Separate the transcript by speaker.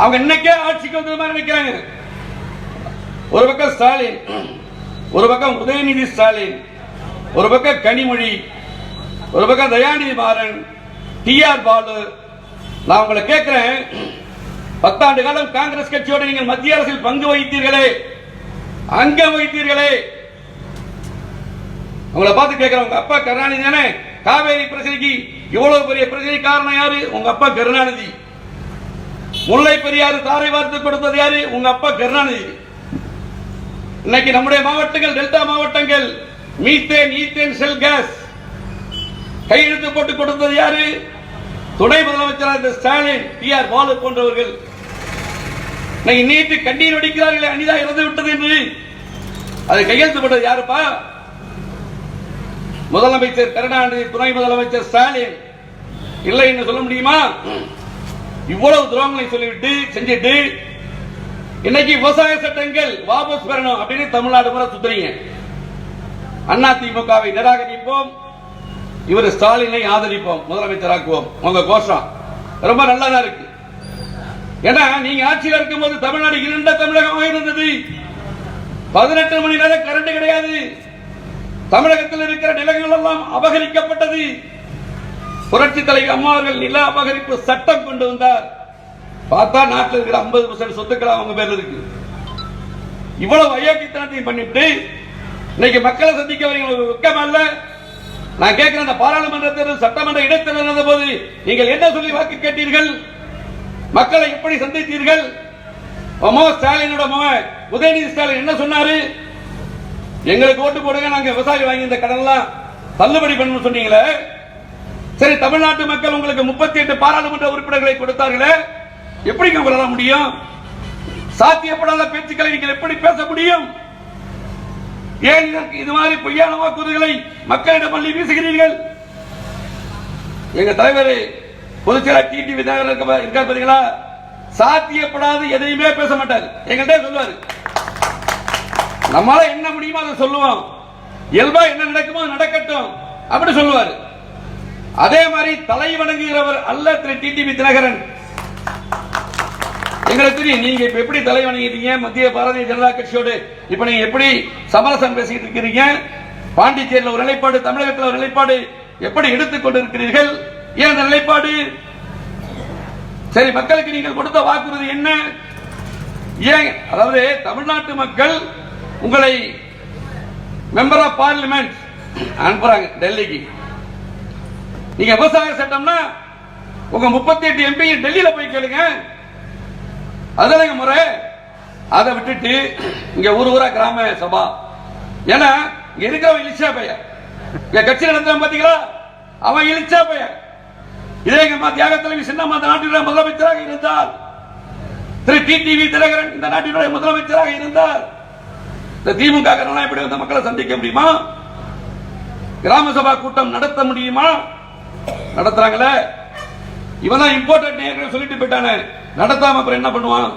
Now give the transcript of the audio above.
Speaker 1: அவங்க இன்னைக்கே ஆட்சிக்கு வந்தது மாதிரி நினைக்கிறாங்க ஒரு பக்கம் ஸ்டாலின் ஒரு பக்கம் உதயநிதி ஸ்டாலின் ஒரு பக்கம் கனிமொழி ஒரு பக்கம் தயாநிதி மாறன் டி ஆர் பாலு. நான் உங்களை கேட்கிறேன் பத்தாண்டு காலம் காங்கிரஸ் கட்சியோடு நீங்கள் மத்திய அரசில் பங்கு வகித்தீர்களே அங்கம் வகித்தீர்களே. உங்களை பார்த்து கேட்கிறேன் உங்க அப்பா கருணாநிதி தானே? காவேரி பிரச்சனைக்கு இவ்வளவு பெரிய பிரச்சனை காரணம் யாரு? உங்க அப்பா கருணாநிதி. முல்லை பெரியாறு தாரை வார்த்து கொடுத்தது யாரு? உங்க அப்பா கருணாநிதி. இன்னைக்கு நம்முடைய மாவட்டங்கள் டெல்டா மாவட்டங்கள் மீத்தேன் ஈத்தேன் செல் கேஸ். கையெழுத்து போட்டு கொடுத்தது யாரு? துணை முதலமைச்சராக இருந்த ஸ்டாலின் டி ஆர் பாலு போன்றவர்கள். இன்னைக்கு நீட்டு கண்ணீர் வடிக்கிறார்களே அனிதா இறந்து விட்டது என்று. அது கையெழுத்து போட்டது யாருப்பா? முதலமைச்சர் கருணாநிதி துணை முதலமைச்சர் ஸ்டாலின். இல்லை என்று சொல்ல முடியுமா? இவ்வளவு துரோகங்களை சொல்லிவிட்டு செஞ்சுட்டு இன்னைக்கு விவசாய சட்டங்கள் வாபஸ் பெறணும் அப்படின்னு தமிழ்நாடு முறை சுத்துறீங்க. அண்ணா திமுகவை நிராகரிப்போம். இவர் ஸ்டாலினை ஆதரிப்போம் முதலமைச்சராக்குவோம். உங்க கோஷம். ரொம்ப நல்லதா இருக்கு. ஏன்னா நீங்க ஆட்சியில் இருக்கும்போது தமிழ்நாடு இருண்ட தமிழகமாக இருந்தது. பதினெட்டு மணி நேரம் கரண்ட் கிடையாது. தமிழகத்தில் இருக்கிற நிலங்கள் எல்லாம் அபகரிக்கப்பட்டது. புரட்சி தலைவர் அம்மா அவர்கள் நில அபகரிப்பு சட்டம் கொண்டு வந்தார். பார்த்தா நாட்டில் இருக்கிற ஐம்பது பர்சன்ட் சொத்துக்கள் அவங்க பேர்ல இருக்கு. இவ்வளவு அயோக்கியத்தனத்தையும் பண்ணிட்டு இன்னைக்கு மக்களை சந்திக்க வரீங்க ஒரு அல்ல நான் கேட்கிறேன் அந்த பாராளுமன்ற தேர்தல் சட்டமன்ற இடைத்தேர்தல் நடந்த போது நீங்கள் என்ன சொல்லி வாக்கு கேட்டீர்கள்? மக்களை எப்படி சந்தித்தீர்கள்? மோ ஸ்டாலினோட மகன் உதயநிதி ஸ்டாலின் என்ன சொன்னாரு? எங்களுக்கு ஓட்டு போடுங்க நாங்க விவசாயி வாங்கி இந்த கடன்லாம் தள்ளுபடி பண்ணணும் சொன்னீங்களே. சரி தமிழ்நாட்டு மக்கள் உங்களுக்கு முப்பத்தி எட்டு பாராளுமன்ற உறுப்பினர்களை கொடுத்தார்களே. எப்படி உங்களால முடியும்? சாத்தியப்படாத பேச்சுக்களை நீங்கள் எப்படி பேச முடியும்? ஏன் இது மாதிரி பொய்யான வாக்குறுதிகளை மக்களிடம் பள்ளி வீசுகிறீர்கள்? எங்க தலைவர் பொதுச்செயலாளர் டிடி விநாயகர் இருக்க- இருக்கார் பாத்தீங்களா? சாத்தியப்படாத எதையுமே பேச மாட்டார். எங்கள்கிட்ட சொல்லுவாரு. நம்மளால என்ன முடியுமோ அதை சொல்லுவோம். இயல்பா என்ன நடக்குமோ நடக்கட்டும். அப்படி சொல்லுவாரு. அதே மாதிரி தலை வணங்குகிறவர் அல்ல திரு டிடிவி தினகரன். எங்களுக்கு தெரியும் நீங்க இப்ப எப்படி தலை வணங்கிட்டீங்க? மத்திய பாரதிய ஜனதா கட்சியோடு இப்ப நீங்க எப்படி சமரசம் பேசிட்டு இருக்கிறீங்க? பாண்டிச்சேரியில் ஒரு நிலைப்பாடு தமிழகத்தில் ஒரு நிலைப்பாடு எப்படி எடுத்துக் கொண்டிருக்கிறீர்கள்? ஏன் அந்த நிலைப்பாடு? சரி மக்களுக்கு நீங்கள் கொடுத்த வாக்குறுதி என்ன? ஏன் அதாவது தமிழ்நாட்டு மக்கள் உங்களை மெம்பர் ஆஃப் பார்லிமெண்ட் அனுப்புறாங்க டெல்லிக்கு. நீங்க விவசாய சட்டம்னா உங்க முப்பத்தி எட்டு எம்பி டெல்லியில போய் கேளுங்க. அதுதானங்க முறை. அதை விட்டுட்டு இங்க ஊர் ஊரா கிராம சபா. ஏன்னா இங்க இருக்கிறவன் இலிச்சா பையன். இங்க கட்சி நடத்துறான் பாத்தீங்களா? அவன் இலிச்சா பையன். இதே எங்க தியாக தலைவி சின்னம்மா நாட்டினுடைய முதலமைச்சராக இருந்தார் திரு டி டிவி திலகரன் இந்த நாட்டினுடைய முதலமைச்சராக இருந்தார் இந்த திமுக காரங்களாம் இப்படி வந்து மக்களை சந்திக்க முடியுமா? கிராம சபா கூட்டம் நடத்த முடியுமா? நடத்துறாங்களே? இவன் தான் இம்பார்ட்டன்ட் சொல்லிட்டு போயிட்டானே. நடத்தாம அப்புறம் என்ன பண்ணுவான்?